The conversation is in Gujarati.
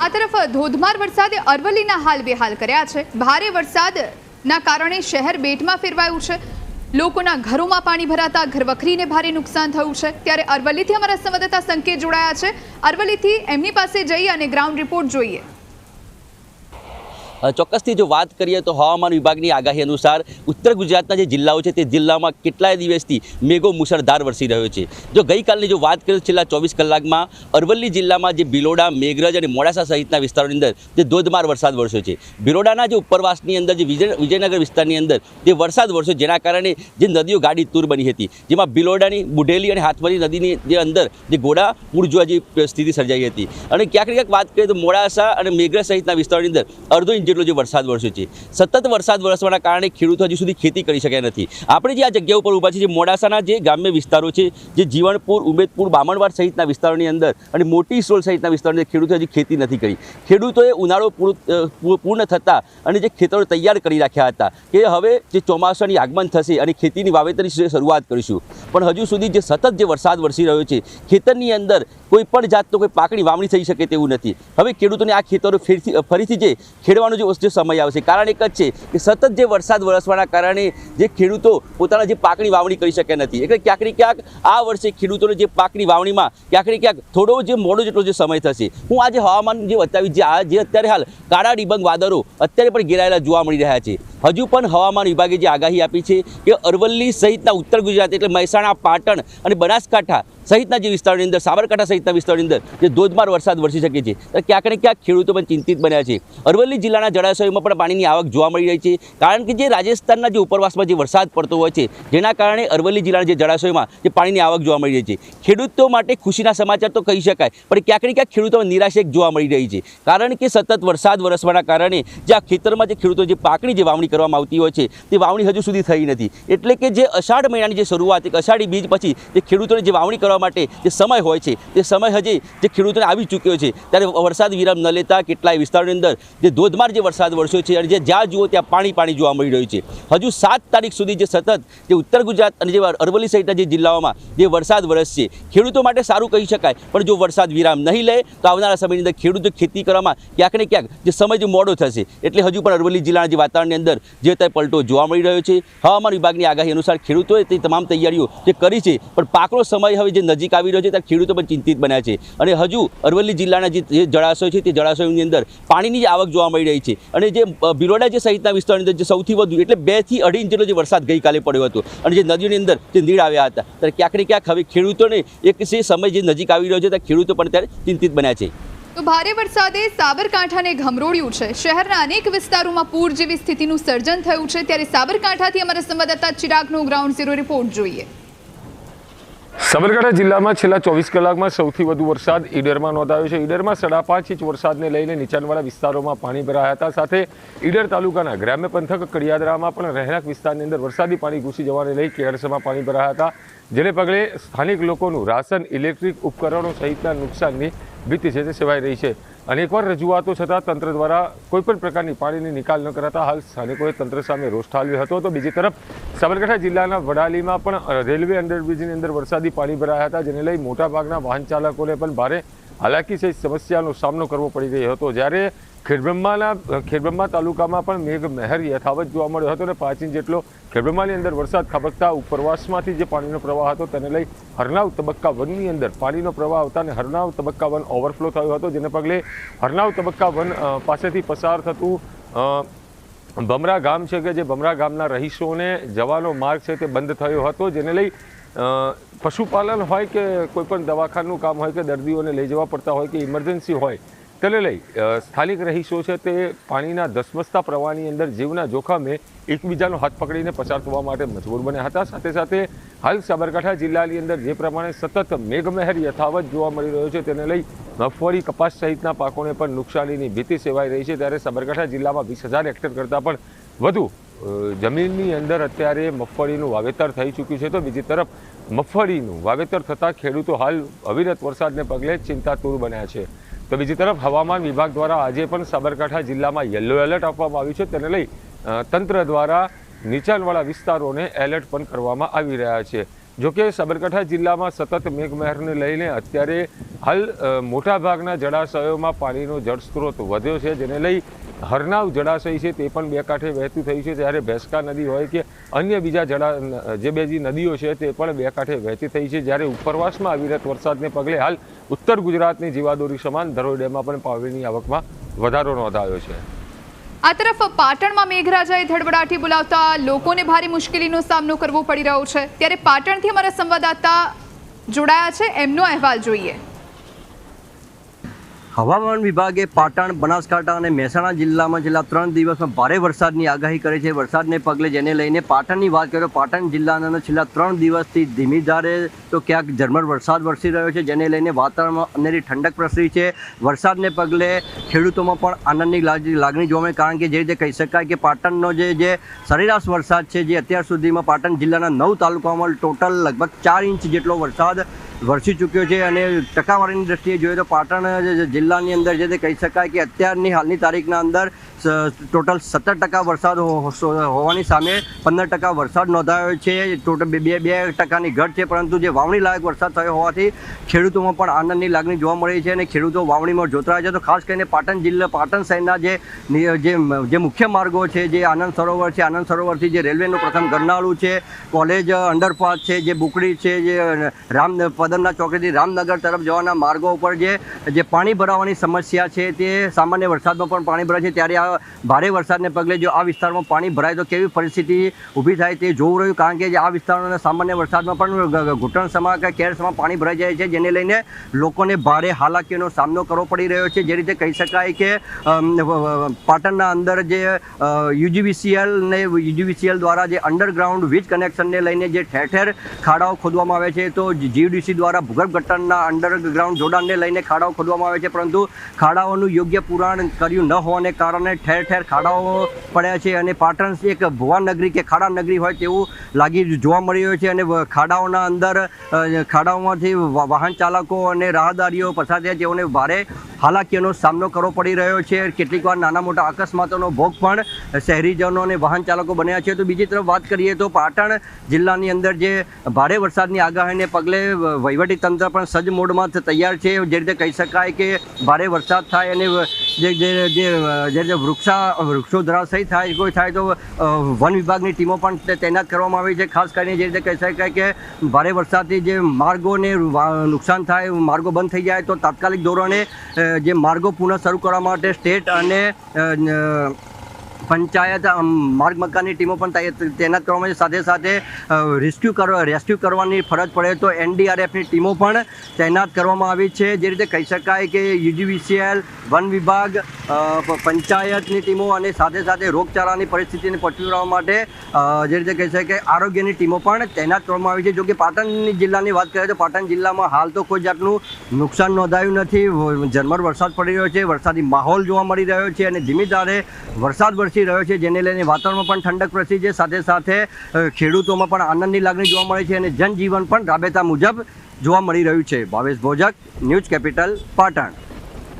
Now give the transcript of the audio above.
આ તરફ ધોધમાર વરસાદે અરવલ્લીના હાલ બેહાલ કર્યા છે. ભારે વરસાદના કારણે શહેર બેટમાં ફેરવાયું છે. લોકોના ઘરોમાં પાણી ભરાતા ઘરવખરીને ભારે નુકસાન થયું છે. ત્યારે અરવલ્લીથી અમારા સંવાદદાતા સંકેત જોડાયા છે. અરવલ્લીથી એમની પાસે જઈ અને ગ્રાઉન્ડ રિપોર્ટ જોઈએ. ચોક્કસથી જો વાત કરીએ તો હવામાન વિભાગની આગાહી અનુસાર ઉત્તર ગુજરાતના જે જિલ્લાઓ છે તે જિલ્લામાં કેટલાય દિવસથી મેઘો મુસળધાર વરસી રહ્યો છે. જો ગઈકાલની જો વાત કરીએ છેલ્લા ચોવીસ કલાકમાં અરવલ્લી જિલ્લામાં જે બિલોડા મેઘરજ અને મોડાસા સહિતના વિસ્તારોની અંદર જે ધોધમાર વરસાદ વરસ્યો છે. બિલોડાના જે ઉપરવાસની અંદર જે વિજય, વિજયનગર વિસ્તારની અંદર જે વરસાદ વરસ્યો જેના કારણે જે નદીઓ ગાડી તૂર બની હતી, જેમાં બિલોડાની બુઢેલી અને હાથમરી નદીની જે અંદર જે ઘોડા પૂર જેવા જે સ્થિતિ સર્જાઈ હતી. અને ક્યાંક ક્યાંક વાત કરીએ તો મોડાસા અને મેઘરજ સહિતના વિસ્તારોની અંદર અડધો ઇંચ જેટલો જે વરસાદ વરસ્યો છે. સતત વરસાદ વરસવાના કારણે ખેડૂતો હજુ સુધી ખેતી કરી શક્યા નથી. આપણે જે આ જગ્યા ઉપર ઊભા છે જે મોડાસાના જે ગ્રામ્ય વિસ્તારો છે, જે જીવણપુર, ઉમેદપુર, બામણવાડ સહિતના વિસ્તારોની અંદર અને મોટી સોલ સહિતના વિસ્તારોની ખેડૂતો હજી ખેતી નથી કરી. ખેડૂતોએ ઉનાળો પૂર્ણ થતાં અને જે ખેતરો તૈયાર કરી રાખ્યા હતા કે હવે જે ચોમાસાની આગમન થશે અને ખેતીની વાવેતરની શરૂઆત કરીશું. પણ હજુ સુધી જે સતત જે વરસાદ વરસી રહ્યો છે, ખેતરની અંદર કોઈ પણ જાતનો કોઈ પાકની વાવણી થઈ શકે તેવું નથી. હવે ખેડૂતોને આ ખેતરો ફરીથી જે ખેડવાનો જે જે સમય આવશે કારણ એક જ છે કે સતત જે વરસાદ વરસવાના કારણે જે ખેડૂતો પોતાના જે પાકની વાવણી કરી શક્યા નથી. એટલે ક્યાંકને ક્યાંક આ વર્ષે ખેડૂતોને જે પાકની વાવણીમાં ક્યાંકને ક્યાંક થોડો જે મોડો જેટલો જે સમય થશે. હું આજે હવામાન જે બતાવી જે આ જે અત્યારે હાલ કાળા ડિબંગ વાદળો અત્યારે પણ ઘેરાયેલા જોવા મળી રહ્યા છે. હજુ પણ હવામાન વિભાગે જે આગાહી આપી છે કે અરવલ્લી સહિતના ઉત્તર ગુજરાત એટલે મહેસાણા, પાટણ અને બનાસકાંઠા સહિતના જે વિસ્તારોની અંદર, સાબરકાંઠા સહિતના વિસ્તારોની અંદર જે ધોધમાર વરસાદ વરસી શકે છે. તો ક્યાંક ને ક્યાંક ખેડૂતો પણ ચિંતિત બન્યા છે. અરવલ્લી જિલ્લાના જળાશયોમાં પણ પાણીની આવક જોવા મળી રહી છે. કારણ કે જે રાજસ્થાનના જે ઉપરવાસમાં જે વરસાદ પડતો હોય છે, જેના કારણે અરવલ્લી જિલ્લાના જે જળાશયોમાં જે પાણીની આવક જોવા મળી રહી છે. ખેડૂતો માટે ખુશીના સમાચાર તો કહી શકાય, પણ ક્યાંક ને ક્યાંક ખેડૂતોમાં નિરાશેક જોવા મળી રહી છે. કારણ કે સતત વરસાદ વરસવાના કારણે જે આ ખેતરમાં જે ખેડૂતો જે પાકની જે વાવણી કરવામાં આવતી હોય છે. તે વાવણી હજુ સુધી થઈ નથી. એટલે કે જે અષાઢ મહિનાની જે શરૂઆત, એક અષાઢી બીજ પછી જે ખેડૂતોને જે વાવણી કરવા માટે જે સમય હોય છે, તે સમય હજી જે ખેડૂતોને આવી ચૂક્યો છે, ત્યારે વરસાદ વિરામ ન લેતા કેટલાય વિસ્તારોની અંદર જે ધોધમાર જે વરસાદ વરસ્યો છે અને જે જ્યાં જુઓ ત્યાં પાણી પાણી જોવા મળી રહ્યું છે. હજુ સાત તારીખ સુધી જે સતત જે ઉત્તર ગુજરાત અને જે અરવલ્લી સહિતના જે જિલ્લાઓમાં જે વરસાદ વરસશે, ખેડૂતો માટે સારું કહી શકાય, પણ જો વરસાદ વિરામ નહીં લે, તો આવનારા સમયની અંદર ખેડૂતો ખેતી કરવામાં ક્યાંક ને ક્યાંક જે સમય, જે મોડો થશે. એટલે હજુ પણ અરવલ્લી જિલ્લાના જે વાતાવરણની અંદર જે તે પલટો જોવા મળી રહ્યો છે. હવામાન વિભાગની આગાહી અનુસાર ખેડૂતોએ તે તમામ તૈયારીઓ જે કરી છે, પણ પાકનો સમય હવે જે નજીક આવી રહ્યો છે ત્યારે ખેડૂતો પણ ચિંતિત બન્યા છે. અને હજુ અરવલ્લી જિલ્લાના જે જળાશયો છે, તે જળાશયોની અંદર પાણીની જે આવક જોવા મળી રહી છે. અને જે ભીરોડા જે સહિતના વિસ્તારની અંદર જે સૌથી વધુ, એટલે બેથી અઢી ઇંચ જેટલો જે વરસાદ ગઈકાલે પડ્યો હતો. અને જે નદીઓની અંદર જે નીર આવ્યા હતા. ત્યારે ક્યાંક ને ક્યાંક હવે ખેડૂતોને એક જે સમય જે નજીક આવી રહ્યો છે ત્યારે ખેડૂતો પણ ત્યારે ચિંતિત બન્યા છે. તો ભારે વરસાદે સાબરકાંઠાને ઘમરોળ્યું છે. શહેરના અનેક વિસ્તારોમાં પૂર જેવી સ્થિતિનું સર્જન થયું છે. ત્યારે સાબરકાંઠાથી અમારા સંવાદદાતા ચિરાગનો ગ્રાઉન્ડ ઝીરો રિપોર્ટ જોઈએ. સાબરકાંઠા જિલ્લામાં છેલ્લા ચોવીસ કલાકમાં સૌથી વધુ વરસાદ ઈડરમાં નોંધાયો છે. ઈડરમાં સાડા પાંચ ઇંચ વરસાદને લઈને નીચાણવાળા વિસ્તારોમાં પાણી ભરાયા હતા. સાથે ઈડર તાલુકાના ગ્રામ્ય પંથક કડિયાદરામાં પણ રહેણાંક વિસ્તારની અંદર વરસાદી પાણી ઘૂસી જવાને લઈ કેળસમાં પાણી ભરાયા હતા. જેને પગલે સ્થાનિક લોકોનું રાશન, ઇલેક્ટ્રિક ઉપકરણો સહિતના નુકસાનની ભીતિ છે તે સેવાઈ રહી છે. અને એકવાર રજૂઆતો છતાં તંત્ર દ્વારા કોઈપણ પ્રકારની પાણીની નિકાલ ન કરાતા હાલ સ્થાનિકોએ તંત્ર સામે રોષ ઠાલવ્યો હતો. તો બીજી તરફ, સાબરકાંઠા જિલ્લાના વડાલીમાં પણ રેલવે અંડરબ્રિજની અંદર વરસાદી પાણી ભરાયા હતા. જેને લઈ મોટાભાગના વાહન ચાલકોને પણ ભારે હાલાકી સહિત સમસ્યાનો સામનો કરવો પડી રહ્યો હતો. જ્યારે ખેડબ્રહ્માના, ખેડબ્રહ્મા તાલુકામાં પણ મેઘ મહેર યથાવત જોવા મળ્યો હતો અને પાંચ ઇંચ જેટલો ખેડબ્રહ્માની અંદર વરસાદ ખાબકતા ઉપરવાસમાંથી જે પાણીનો પ્રવાહ હતો તેને લઈ હરનાવ તબક્કા વનની અંદર પાણીનો પ્રવાહ આવતા અને હરનાવ તબક્કા વન ઓવરફ્લો થયો હતો. જેને પગલે હરનાવ તબક્કા વન પાસેથી પસાર થતું ભમરા ગામ છે કે જે ભમરા ગામના રહીશોને જવાનો માર્ગ છે તે બંધ થયો હતો. જેને લઈ પશુપાલન હોય કે કોઈપણ દવાખાનું કામ હોય કે દર્દીઓને લઈ જવા પડતા હોય કે ઇમરજન્સી હોય, તેને લઈ સ્થાનિક રહીશો છે તે પાણીના ધસમસતા પ્રવાહની અંદર જીવના જોખમે એકબીજાનો હાથ પકડીને પસાર થવા માટે મજબૂર બન્યા હતા. સાથે સાથે હાલ સાબરકાંઠા જિલ્લાની અંદર જે પ્રમાણે સતત મેઘમહેર યથાવત જોવા મળી રહ્યો છે તેને લઈ મગફળી, કપાસ સહિતના પાકોને પણ નુકસાનીની ભીતિ સેવાઈ રહી છે. ત્યારે સાબરકાંઠા જિલ્લામાં વીસ હજાર હેક્ટર કરતાં પણ વધુ જમીનની અંદર અત્યારે મગફળીનું વાવેતર થઈ ચૂક્યું છે તો બીજી તરફ મગફળીનું વાવેતર થતાં ખેડૂતો હાલ અવિરત વરસાદને પગલે ચિંતાતુર બન્યા છે. તો બીજી તરફ હવામાન વિભાગ દ્વારા આજે પણ સાબરકાંઠા જિલ્લામાં યલો એલર્ટ આપવામાં આવ્યું છે. તેને લઈ તંત્ર દ્વારા નીચાણવાળા વિસ્તારોને એલર્ટ પણ કરવામાં આવી રહ્યા છે. જોકે સાબરકાંઠા જિલ્લામાં સતત મેઘમહેરને લઈને અત્યારે હાલ મોટાભાગના જળાશયોમાં પાણીનો જળસ્ત્રોત વધ્યો છે, જેને લઈ હરનાવ જળાશય છે તે પણ બે કાંઠે વહેતું થયું છે. જ્યારે ભેંસકા નદી હોય કે અન્ય બીજા જળા, જે બેજી નદીઓ છે તે પણ બે કાંઠે વહેતી થઈ છે. જ્યારે ઉપરવાસમાં અવિરત વરસાદને પગલે હાલ ઉત્તર ગુજરાતની જીવાદોરી સમાન ધરોઈ ડેમમાં પણ પાણીની આવકમાં વધારો નોંધાયો છે. આ તરફ પાટણમાં મેઘરાજાએ ધડબડાટી બોલાવતા લોકોને ભારે મુશ્કેલીનો સામનો કરવો પડી રહ્યો છે. ત્યારે પાટણથી અમારા સંવાદદાતા જોડાયા છે. એમનો અહેવાલ જોઈએ. હવામાન વિભાગે પાટણ, બનાસકાંઠા અને મહેસાણા જિલ્લામાં છેલ્લા ત્રણ દિવસમાં ભારે વરસાદની આગાહી કરી છે. વરસાદને પગલે જેને લઈને પાટણની વાત કરીએ તો પાટણ જિલ્લાના છેલ્લા ત્રણ દિવસથી ધીમી ધારે તો ક્યાંક ઝરમર વરસાદ વરસી રહ્યો છે, જેને લઈને વાતાવરણમાં અનેરી ઠંડક પ્રસરી છે. વરસાદને પગલે ખેડૂતોમાં પણ આનંદની લાગ- લાગણી જોવા મળે, કારણ કે જે રીતે કહી શકાય કે પાટણનો જે જે સરેરાશ વરસાદ છે, જે અત્યાર સુધીમાં પાટણ જિલ્લાના નવ તાલુકામાં ટોટલ લગભગ ચાર ઇંચ જેટલો વરસાદ વરસી ચૂક્યો છે અને ટકાવારીની દ્રષ્ટિએ જોઈએ તો પાટણ જિલ્લાની અંદર જે તે કહી શકાય કે અત્યારની હાલની તારીખના અંદર ટોટલ સત્તર ટકા વરસાદ હોવાની સામે પંદર ટકા વરસાદ નોંધાયો છે. ટોટલ બે બે ટકાની ઘટ છે, પરંતુ જે વાવણી લાયક વરસાદ થયો હોવાથી ખેડૂતોમાં પણ આનંદની લાગણી જોવા મળી છે અને ખેડૂતો વાવણીમાં જોતરાય છે. તો ખાસ કરીને પાટણ જિલ્લા, પાટણ શહેરના જે જે મુખ્ય માર્ગો છે, જે આનંદ સરોવર છે, આનંદ સરોવરથી જે રેલવેનું પ્રથમ ગરનાળું છે, કોલેજ અંડરપાસ છે, જે બુકડી છે, જે રામ પદમના ચોકડીથી રામનગર તરફ જવાના માર્ગો ઉપર જે જે પાણી ભરાવાની સમસ્યા છે તે સામાન્ય વરસાદમાં પણ પાણી ભરાય છે. ત્યારે આ ભારે વરસાદને પગલે જો આ વિસ્તારમાં પાણી ભરાય તો કેવી પરિસ્થિતિ ઊભી થાય તે જોવું રહ્યું. કારણ કે આ વિસ્તારોના સામાન્ય વરસાદમાં પણ ઘૂંટણ સમા કે કેરસમાં પાણી ભરાઈ જાય છે, જેને લઈને લોકોને ભારે હાલાકીનો સામનો કરવો પડી રહ્યો છે. જે રીતે કહી શકાય કે પાટણના અંદર જે યુજીવીસીએલ ને યુજીવીસીએલ દ્વારા જે અંડરગ્રાઉન્ડ વીજ કનેક્શનને લઈને જે ઠેર ઠેર ખાડાઓ ખોદવામાં આવે છે, તો જીયુડીસી દ્વારા ભૂગર્ભ ગટરના અંડરગ્રાઉન્ડ જોડાણને લઈને ખાડાઓ ખોદવામાં આવે છે, પરંતુ ખાડાઓનું યોગ્ય પુરાણ કર્યું ન હોવાને કારણે ઠેર ઠેર ખાડાઓ પડ્યા છે અને પાટણ એક ભુવા નગરી કે ખાડા નગરી હોય તેવું લાગી જોવા મળી રહ્યું છે અને ખાડાઓના અંદર ખાડાઓમાંથી વાહન ચાલકો અને રાહદારીઓ પસાર થયા તેઓને ભારે હાલાકીઓનો સામનો કરવો પડી રહ્યો છે. કેટલીક વાર નાના મોટા અકસ્માતોનો ભોગ પણ શહેરીજનો અને વાહન ચાલકો બન્યા છે. તો બીજી તરફ વાત કરીએ તો પાટણ જિલ્લાની અંદર જે ભારે વરસાદની આગાહીને પગલે તંત્ર પણ સજ્જ મોડમાં તૈયાર છે. જે રીતે કહી શકાય કે ભારે વરસાદ થાય અને જે જે જે રીતે વૃક્ષા, વૃક્ષો ધરાશયી થાય, કોઈ થાય તો વન વિભાગની ટીમો પણ તૈનાત કરવામાં આવી છે. ખાસ કરીને જે રીતે કહી શકાય કે ભારે વરસાદથી જે માર્ગોને નુકસાન થાય, માર્ગો બંધ થઈ જાય તો તાત્કાલિક ધોરણે જે માર્ગો પુનઃ શરૂ કરવા માટે સ્ટેટ અને પંચાયત માર્ગ મકાનની ટીમો પણ તૈનાત કરવામાં છે. સાથે સાથે રેસ્ક્યુ કરવા રેસ્ક્યુ કરવાની ફરજ પડે તો એનડીઆરએફની ટીમો પણ તૈનાત કરવામાં આવી છે. જે રીતે કહી શકાય કે યુજીવીસીએલ, વન વિભાગ પંચાયતની ટીમો અને સાથે સાથે રોગચાળાની પરિસ્થિતિને વળવા માટે જે રીતે કહી શકાય કે આરોગ્યની ટીમો પણ તૈનાત કરવામાં આવી છે. જો કે પાટણ જિલ્લાની વાત કરીએ તો પાટણ જિલ્લામાં હાલ તો કોઈ જાતનું નુકસાન નોંધાયું નથી. ઝરમર વરસાદ પડી રહ્યો છે. વરસાદી માહોલ જોવા મળી રહ્યો છે અને ધીમી ધારે વરસાદ વરસી રહ્યો છે, જેને લઈને વાતાવરણમાં પણ ઠંડક પ્રસરી છે. સાથે સાથે ખેડૂતોમાં પણ આનંદની લાગણી જોવા મળે છે અને જનજીવન પણ રાબેતા મુજબ જોવા મળી રહ્યું છે. Bhavesh Bhojak, news capital, Patan.